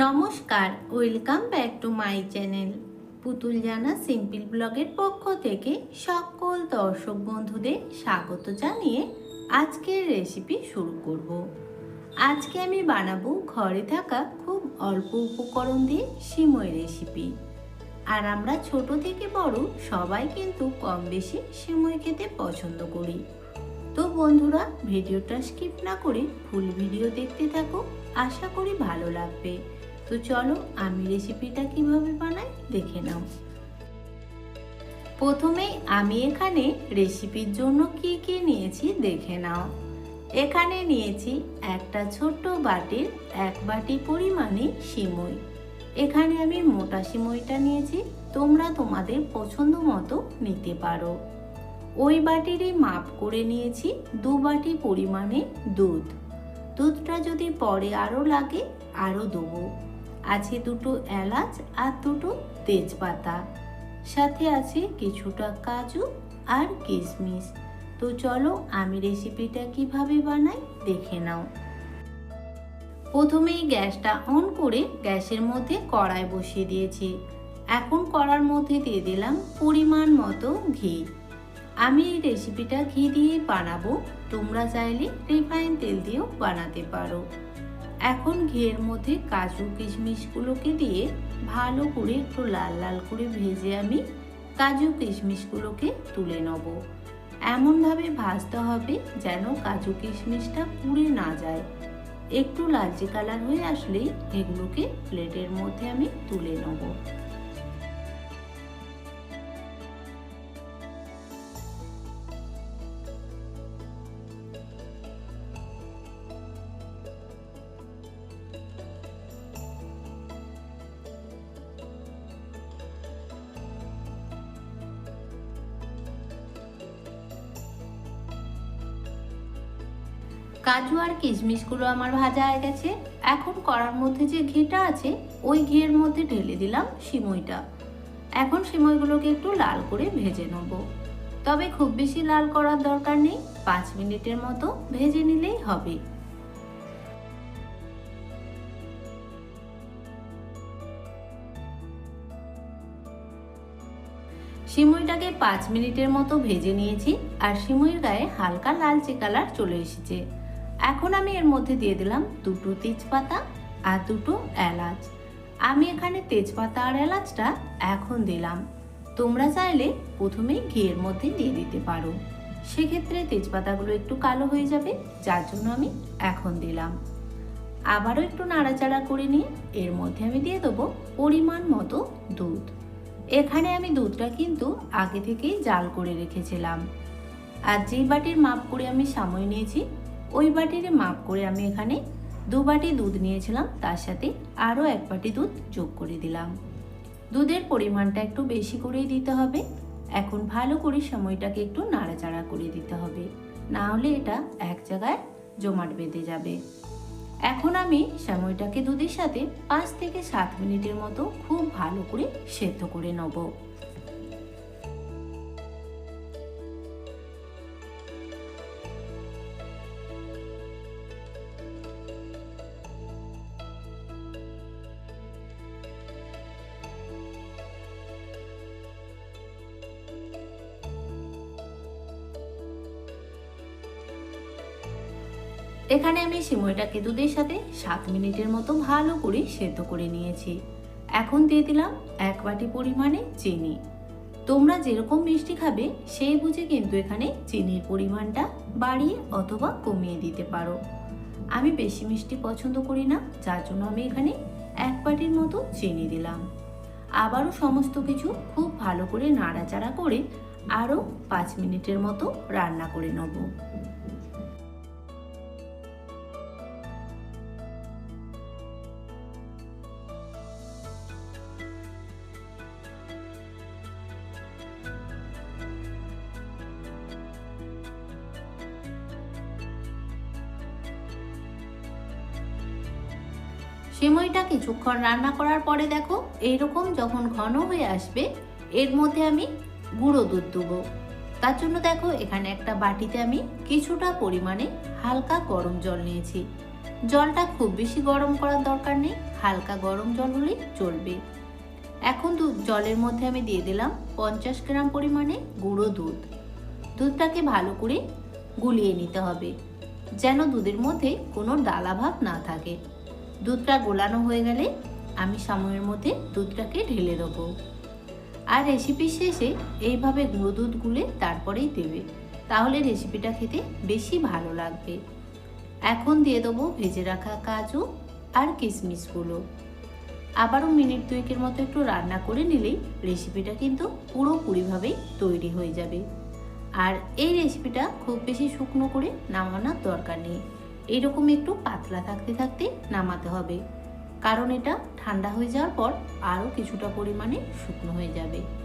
নমস্কার, welcome back to my channel. Putul Jana simple ব্লগের পক্ষ থেকে সকল দর্শক বন্ধুদের স্বাগত জানিয়ে আজকের রেসিপি শুরু করব। আজকে আমি বানাবো ঘরে থাকা খুব অল্প উপকরণ দিয়ে সিমই রেসিপি আর আমরা ছোট থেকে বড় সবাই কিন্তু কম বেশি সিমই খেতে পছন্দ করি। তো বন্ধুরা, ভিডিওটা স্কিপ না করে ফুল ভিডিও দেখতে থাকো, আশা করি ভালো লাগবে। তো চলো আমি রেসিপিটা কীভাবে বানাই দেখে নাও। প্রথমেই আমি এখানে রেসিপির জন্য কি কি নিয়েছি দেখে নাও। এখানে নিয়েছি একটা ছোট্ট বাটির এক বাটি পরিমাণে সিমই। এখানে আমি মোটা সিমইটা নিয়েছি, তোমরা তোমাদের পছন্দ মতো নিতে পারো। ওই বাটিরই মাপ করে নিয়েছি দু বাটি পরিমাণে দুধ। দুধটা যদি পরে আরও লাগে আরও দেবো। আছে দুটো এলাচ আর দুটো তেজপাতা। সাথে আছে কিছুটা কাজু আর কিশমিশ। তো চলো আমি রেসিপিটা কীভাবে বানাই দেখে নাও। প্রথমেই গ্যাসটা অন করে গ্যাসের মধ্যে কড়াই বসিয়ে দিয়েছি। এখন কড়ার মধ্যে দিয়ে দিলাম পরিমাণ মতো ঘি। আমি এই রেসিপিটা ঘি দিয়ে বানাবো। তোমরা চাইলে রিফাইন তেল দিয়েও বানাতে পারো। এখন ঘিয়ের মধ্যে কাজু কিশমিশগুলোকে দিয়ে ভালো করে একটু লাল লাল করে ভেজে আমি কাজু কিশমিশগুলোকে তুলে নেব। এমনভাবে ভাজতে হবে যেন কাজু কিশমিশটা পুড়ে না যায়। একটু লালচে কালার হয়ে আসলেই এগুলোকে প্লেটের মধ্যে আমি তুলে নেব। কাজু আর কিশমিশগুলো আমার ভাজা হয়ে গেছে। এখন কড়ার মধ্যে যে ঘিটা আছে, ওই ঘিয়ের মধ্যে ঢেলে দিলাম সিমইটা। এখন সিমইগুলোকে একটু লাল করে ভেজে নেব। তবে খুব বেশি লাল করার দরকার নেই, পাঁচ মিনিটের মতো ভেজে নিলেই হবে। সিমইটাকে পাঁচ মিনিটের মতো ভেজে নিয়েছি, আর সিমইয়ের গায়ে হালকা লালচে কালার চলে এসেছে। এখন আমি এর মধ্যে দিয়ে দিলাম দুটো তেজপাতা আর দুটো এলাচ। আমি এখানে তেজপাতা আর এলাচটা এখন দিলাম। তোমরা চাইলে প্রথমেই ঘিয়ের মধ্যে দিয়ে দিতে পারো। সেক্ষেত্রে তেজপাতাগুলো একটু কালো হয়ে যাবে, যার জন্য আমি এখন দিলাম। আবারও একটু নাড়াচাড়া করে নিয়ে এর মধ্যে আমি দিয়ে দেবো পরিমাণ মতো দুধ। এখানে আমি দুধটা কিন্তু আগে থেকেই জাল করে রেখেছিলাম। আর যেই বাটির মাপ করে আমি সাময় নিয়েছি ওই বাটির মাপ করে আমি এখানে দু বাটি দুধ নিয়েছিলাম, তার সাথে আরও এক বাটি দুধ যোগ করে দিলাম। দুধের পরিমাণটা একটু বেশি করেই দিতে হবে। এখন ভালো করে সময়টাকে একটু নাড়াচাড়া করে দিতে হবে। না হলে এটা এক জায়গায় জমাট বেঁধে যাবে। এখন আমি সময়টাকে দুধের সাথে পাঁচ থেকে সাত মিনিটের মতো খুব ভালো করে সেদ্ধ করে নেব। এখানে আমি সিমইটাকে দুধের সাথে সাত মিনিটের মতো ভালো করে সেদ্ধ করে নিয়েছি। এখন দিয়ে দিলাম এক বাটি পরিমাণে চিনি। তোমরা যেরকম মিষ্টি খাবে, সেই বুঝে কিন্তু এখানে চিনির পরিমাণটা বাড়িয়ে অথবা কমিয়ে দিতে পারো। আমি বেশি মিষ্টি পছন্দ করি না, যার জন্য আমি এখানে এক বাটির মতো চিনি দিলাম। আবারও সমস্ত কিছু খুব ভালো করে নাড়াচাড়া করে আরও পাঁচ মিনিটের মতো রান্না করে নেব। সিমইটা কিছুক্ষণ রান্না করার পরে দেখো, এইরকম যখন ঘন হয়ে আসবে, এর মধ্যে আমি গুঁড়ো দুধ দেবো। তার জন্য দেখো, এখানে একটা বাটিতে আমি কিছুটা পরিমাণে হালকা গরম জল নিয়েছি। জলটা খুব বেশি গরম করার দরকার নেই, হালকা গরম জল হলেই চলবে। এখন দুধ জলের মধ্যে আমি দিয়ে দিলাম পঞ্চাশ গ্রাম পরিমাণে গুঁড়ো দুধ। দুধটাকে ভালো করে গুলিয়ে নিতে হবে, যেন দুধের মধ্যে কোনো ডালাভাব না থাকে। দুধটা গোলানো হয়ে গেলে আমি সময়ের মধ্যে দুধটাকে ঢেলে দেবো। আর রেসিপি শেষে এইভাবে গুঁড়ো দুধ গুলে তারপরেই দেবে। তাহলে রেসিপিটা খেতে বেশি ভালো লাগবে। এখন দিয়ে দেবো ভেজে রাখা কাজু আর কিশমিশগুলো। আবারও মিনিট দুয়েকের মতো একটু রান্না করে নিলেই রেসিপিটা কিন্তু পুরোপুরিভাবেই তৈরি হয়ে যাবে। আর এই রেসিপিটা খুব বেশি শুকনো করে নামানোর দরকার নেই। এইরকম একটু পাতলা থাকতে থাকতে নামাতে হবে। কারণ এটা ঠান্ডা হয়ে যাওয়ার পর আরও কিছুটা পরিমাণে শুকনো হয়ে যাবে।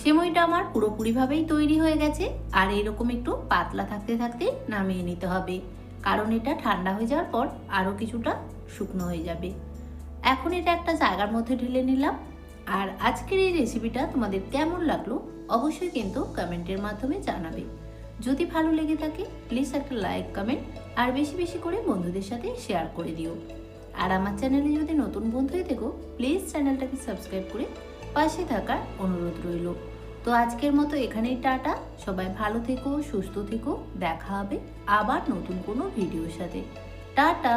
সেমইটা আমার পুরোপুরিভাবেই তৈরি হয়ে গেছে, আর এরকম একটু পাতলা থাকতে থাকতে নামিয়ে নিতে হবে, কারণ এটা ঠান্ডা হয়ে যাওয়ার পর আরও কিছুটা শুকনো হয়ে যাবে। এখন এটা একটা জায়গার মধ্যে ঢেলে নিলাম, আর আজকের এই রেসিপিটা তোমাদের কেমন লাগল অবশ্যই কিন্তু কমেন্টের মাধ্যমে জানাবে। যদি ভালো লেগে থাকে প্লিজ একটা লাইক কমেন্ট আর বেশি বেশি করে বন্ধুদের সাথে শেয়ার করে দিও। আর আমার চ্যানেলে যদি নতুন বন্ধু হয়ে থেকো প্লিজ চ্যানেলটাকে সাবস্ক্রাইব করে পাশে থাকার অনুরোধ রইল। তো আজকের মতো এখানেই টাটা। সবাই ভালো থেকো, সুস্থ থেকো। দেখা হবে আবার নতুন কোনো ভিডিওর সাথে। টাটা!